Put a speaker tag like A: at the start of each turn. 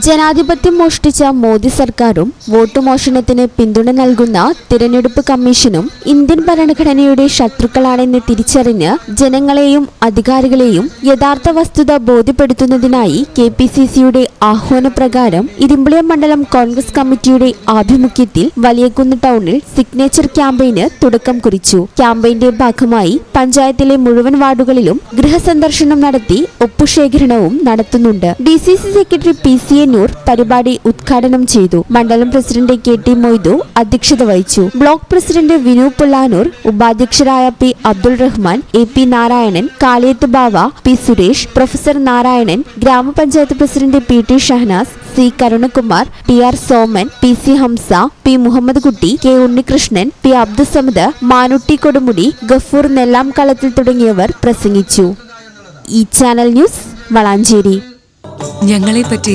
A: ജനാധിപത്യം മോഷ്ടിച്ച മോദി സർക്കാരും വോട്ട് മോഷണത്തിന് പിന്തുണ നൽകുന്ന തിരഞ്ഞെടുപ്പ് കമ്മീഷനും ഇന്ത്യൻ ഭരണഘടനയുടെ ശത്രുക്കളാണെന്ന് തിരിച്ചറിഞ്ഞ് ജനങ്ങളെയും അധികാരികളെയും യഥാർത്ഥ വസ്തുത ബോധ്യപ്പെടുത്തുന്നതിനായി കെ പി സി സിയുടെ ആഹ്വാനപ്രകാരം ഇരുമ്പുളിയം മണ്ഡലം കോൺഗ്രസ് കമ്മിറ്റിയുടെ ആഭിമുഖ്യത്തിൽ വലിയകുന്ന് ടൗണിൽ സിഗ്നേച്ചർ ക്യാമ്പയിന് തുടക്കം കുറിച്ചു. ക്യാമ്പയിന്റെ ഭാഗമായി പഞ്ചായത്തിലെ മുഴുവൻ വാർഡുകളിലും ഗൃഹസന്ദർശനം നടത്തി ഒപ്പുശേഖരണവും നടത്തുന്നുണ്ട്. D C C secretary P C A Noor പരിപാടി ഉദ്ഘാടനം ചെയ്തു. മണ്ഡലം പ്രസിഡന്റ് കെ ടി മൊയ്തു അധ്യക്ഷത വഹിച്ചു. Block president Vinu Pullanur ഉപാധ്യക്ഷരായ P Abdul Rahman A P Narayanan Kaliyath Bava P Suresh professor Narayanan ഗ്രാമപഞ്ചായത്ത് president P T Shahanas C Karunakumar T R Soman P C Hamza P Muhammad Kutty K Unnikrishnan P Abdussamad Manutty Kodumudi Gafoor Nellamkalathil തുടങ്ങിയവർ പ്രസംഗിച്ചു. ഈ channel news Valanchery.
B: ഞങ്ങളെപ്പറ്റി